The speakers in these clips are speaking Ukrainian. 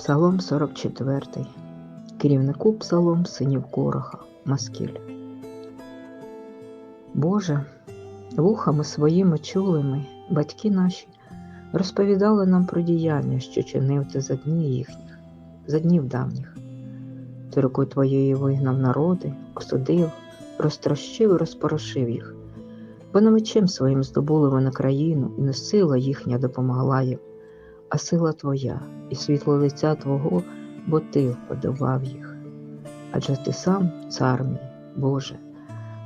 Псалом 44. Керівнику псалом синів Короха, Маскіль. Боже, вухами своїми чулими батьки наші розповідали нам про діяння, що чинив ти за дні їхніх, за днів давніх. Ти рукою твоєю вигнав народи, осудив, розтрощив і розпорошив їх, бо не мечем своїм здобули вони країну, і не сила їхня допомогла їм, а сила Твоя і світло лиця Твого, бо Ти вподобав їх. Адже ти сам, цар мій, Боже,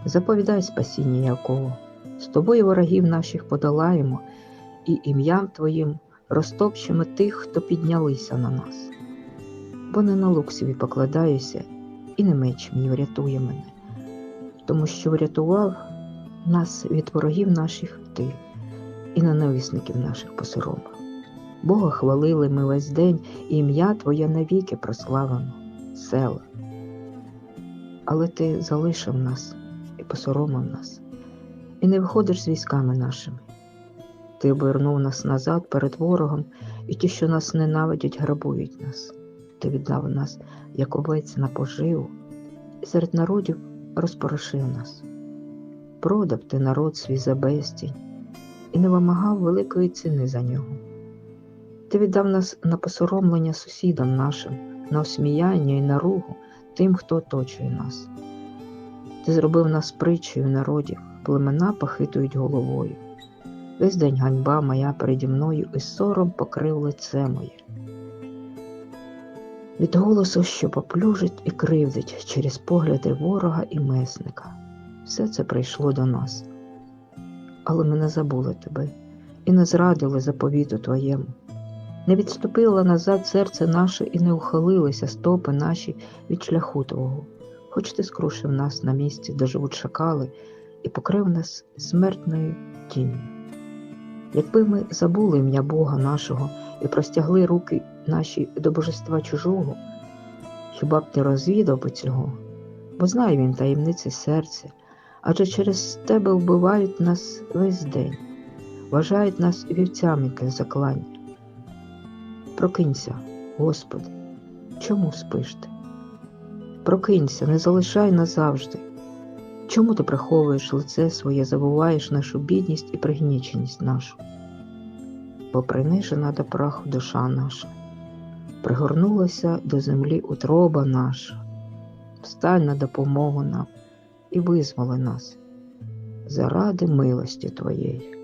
заповідай спасіння Якова, з тобою ворогів наших подолаємо, і ім'ям Твоїм розтопчемо тих, хто піднялися на нас. Бо не на лук собі покладаюся, і не меч мій врятує мене, тому що врятував нас від ворогів наших ти і ненависників наших посоромив. Бога хвалили ми весь день, і ім'я Твоє навіки прославлено, села. Але ти залишив нас і посоромив нас, і не виходиш з військами нашими. Ти обернув нас назад перед ворогом, і ті, що нас ненавидять, грабують нас. Ти віддав нас, як овець на поживу, і серед народів розпорошив нас. Продав ти народ свій за безцінь і не вимагав великої ціни за нього. Ти віддав нас на посоромлення сусідам нашим, на осміяння і наругу тим, хто оточує нас. Ти зробив нас притчею народів, племена похитують головою. Весь день ганьба моя переді мною і сором покрив лице моє. Від голосу, що поплюжить і кривдить через погляди ворога і месника. Все це прийшло до нас. Але ми не забули тебе і не зрадили заповіту Твоєму. Не відступило назад серце наше і не ухилилися стопи наші від шляху Твого, хоч ти скрушив нас на місці, де живуть шакали, і покрив нас смертною тінню. Якби ми забули ім'я Бога нашого і простягли руки наші до божества чужого, хіба б ти розвідав би цього, бо знає він таємниці серця, адже через тебе вбивають нас весь день, вважають нас вівцями заклання. Прокинься, Господи, чому спиш ти? Прокинься, не залишай назавжди. Чому ти приховуєш лице своє, забуваєш нашу бідність і пригніченість нашу? Бо принижена до праху душа наша, пригорнулася до землі утроба наша, встань на допомогу нам і визволи нас заради милості Твоєї.